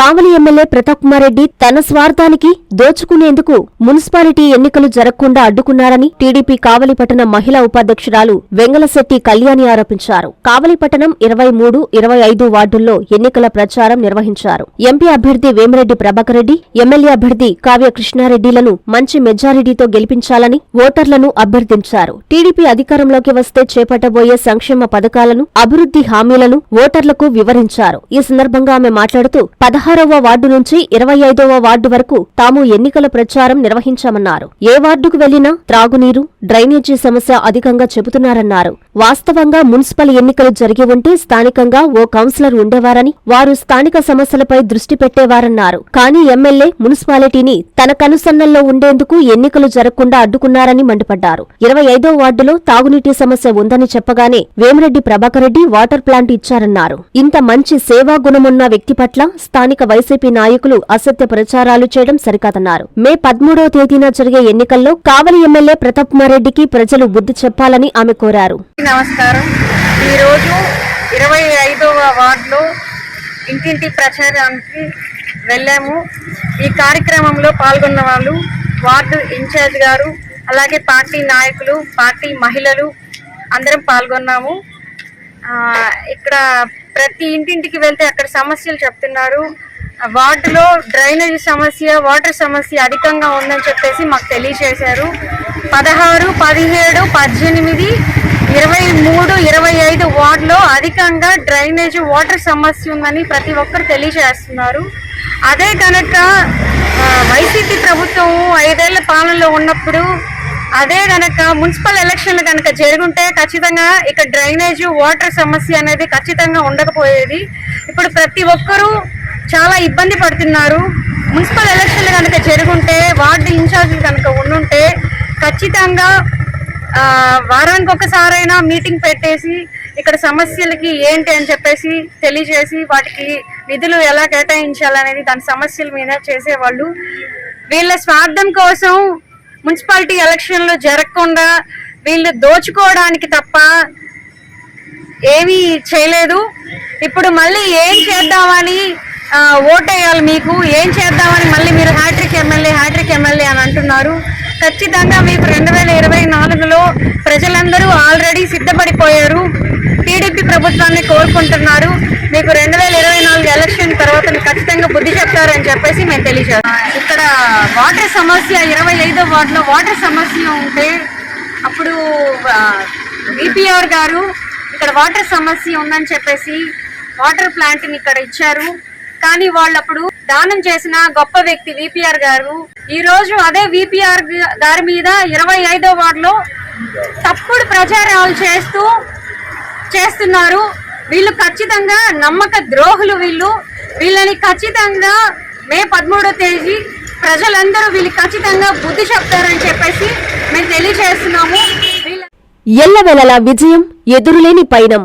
కావలి MLA Pratap Kumar Reddy తన స్వార్థానికి దోచుకునేందుకు municipality ఎన్నికలు జరగకుండా అడ్డుకున్నారని టీడీపీ కావలి పట్టణం మహిళా ఉపాధ్యక్షురాలు వెంగళశెట్టి కళ్యాణి ఆరోపించారు. కావలి పట్టణం ఇరవై మూడు ఇరవై ఐదు వార్డుల్లో ఎన్నికల ప్రచారం నిర్వహించారు. ఎంపీ అభ్యర్థి వేమిరెడ్డి ప్రభాకర్ రెడ్డి ఎమ్మెల్యే అభ్యర్థి కావ్య కృష్ణారెడ్డిలను మంచి మెజారిటీతో గెలిపించాలని ఓటర్లను అభ్యర్థించారు. టీడీపీ అధికారంలోకి వస్తే చేపట్టబోయే సంక్షేమ పథకాలను అభివృద్ధి హామీలను ఓటర్లకు వివరించారు. ఈ సందర్భంగా ఆమె మాట్లాడుతూ పదహారు పదహారవ వార్డు నుంచి ఇరవై ఐదవ వార్డు వరకు తాము ఎన్నికల ప్రచారం నిర్వహించామన్నారు. ఏ వార్డుకు వెళ్ళినా త్రాగునీరు డ్రైనేజీ సమస్య అధికంగా చెబుతున్నారన్నారు. వాస్తవంగా మున్సిపల్ ఎన్నికలు జరిగి ఉంటే స్థానికంగా ఓ కౌన్సిలర్ ఉండేవారని వారు స్థానిక సమస్యలపై దృష్టి పెట్టేవారన్నారు. కానీ ఎమ్మెల్యే మున్సిపాలిటీని తన కనుసన్నల్లో ఉండేందుకు ఎన్నికలు జరగకుండా అడ్డుకున్నారని మండిపడ్డారు. ఇరవై ఐదో వార్డులో తాగునీటి సమస్య ఉందని చెప్పగానే వేమిరెడ్డి ప్రభాకర్ రెడ్డి వాటర్ ప్లాంట్ ఇచ్చారన్నారు. ఇంత మంచి సేవా గుణమున్న వ్యక్తి పట్ల స్థానిక వైసీపీ నాయకులు అసత్య ప్రచారాలు చేయడం సరికాదన్నారు. మే పదమూడవ తేదీన జరిగే ఎన్నికల్లో కావలి ఎమ్మెల్యే ప్రతాప్ రెడ్డికి ప్రజలు బుద్ధి చెప్పాలని ఆమె కోరారు. నమస్కారం. ఈరోజు ఇరవై ఐదవ వార్డులో ఇంటింటి ప్రచారానికి వెళ్ళాము. ఈ కార్యక్రమంలో పాల్గొన్న వాళ్ళు వార్డు ఇన్ఛార్జ్ గారు అలాగే పార్టీ నాయకులు పార్టీ మహిళలు అందరం పాల్గొన్నాము. ఇక్కడ ప్రతి ఇంటింటికి వెళ్తే అక్కడ సమస్యలు చెప్తున్నారు. వార్డులో డ్రైనేజ్ సమస్య వాటర్ సమస్య అధికంగా ఉందని చెప్పేసి మాకు తెలియజేశారు. పదహారు పదిహేడు పద్దెనిమిది ఇరవై మూడు ఇరవై ఐదు వార్డులో అధికంగా డ్రైనేజ్ వాటర్ సమస్య ఉందని ప్రతి ఒక్కరు తెలియజేస్తున్నారు. అదే కనుక వైసీపీ ప్రభుత్వం ఐదేళ్ళ పాలనలో ఉన్నప్పుడు అదే కనుక మున్సిపల్ ఎలక్షన్లు కనుక జరుగుంటే ఖచ్చితంగా ఇక డ్రైనేజ్ వాటర్ సమస్య అనేది ఖచ్చితంగా ఉండకపోయేది. ఇప్పుడు ప్రతి ఒక్కరూ చాలా ఇబ్బంది పడుతున్నారు. మున్సిపల్ ఎలక్షన్లు కనుక జరుగుంటే వార్డు ఇన్ఛార్జీలు కనుక ఉండుంటే ఖచ్చితంగా వారానికి ఒకసారైనా మీటింగ్ పెట్టేసి ఇక్కడ సమస్యలకి ఏంటి అని చెప్పేసి తెలియజేసి వాటికి నిధులు ఎలా కేటాయించాలనేది దాని సమస్యల మీద చేసేవాళ్ళు. వీళ్ళ స్వార్థం కోసం మున్సిపాలిటీ ఎలక్షన్లు జరగకుండా వీళ్ళు దోచుకోవడానికి తప్ప ఏమీ చేయలేదు. ఇప్పుడు మళ్ళీ ఏం చేద్దామని ఓటేయాలి మీకు. ఏం చేద్దామని మళ్ళీ మీరు హ్యాట్రిక్ ఎమ్మెల్యే హ్యాట్రిక్ ఎమ్మెల్యే అని అంటున్నారు. ఖచ్చితంగా మీకు రెండు వేల ఇరవై నాలుగులో ప్రజలందరూ ఆల్రెడీ సిద్ధపడిపోయారు. టీడీపీ ప్రభుత్వాన్ని కోరుకుంటున్నారు. మీకు రెండు వేల ఇరవై నాలుగు ఎలక్షన్ తర్వాత ఖచ్చితంగా బుద్ధి చెప్తారని చెప్పేసి మేము తెలియజేస్తాం. ఇక్కడ వాటర్ సమస్య ఇరవై ఐదో వార్డులో వాటర్ సమస్య ఉంటే అప్పుడు బీపీఆర్ గారు ఇక్కడ వాటర్ సమస్య ఉందని చెప్పేసి వాటర్ ప్లాంట్ని ఇక్కడ ఇచ్చారు. కానీ వాళ్ళప్పుడు దానం చేసిన గొప్ప వ్యక్తి విపిఆర్ గారు ఈ రోజు అదే విపిఆర్ గారి మీద ఇరవై ఐదో వార్డులో తప్పుడు ప్రచారాలు చేస్తూ చేస్తున్నారు. వీళ్ళు ఖచ్చితంగా నమ్మక ద్రోహులు వీళ్ళు. వీళ్ళని ఖచ్చితంగా మే పదమూడో తేదీ ప్రజలందరూ వీళ్ళు ఖచ్చితంగా బుద్ధి చెప్తారని చెప్పేసి మేము తెలియజేస్తున్నాము. ఎల్లవేళలా విజయం ఎదురులేని పయనం.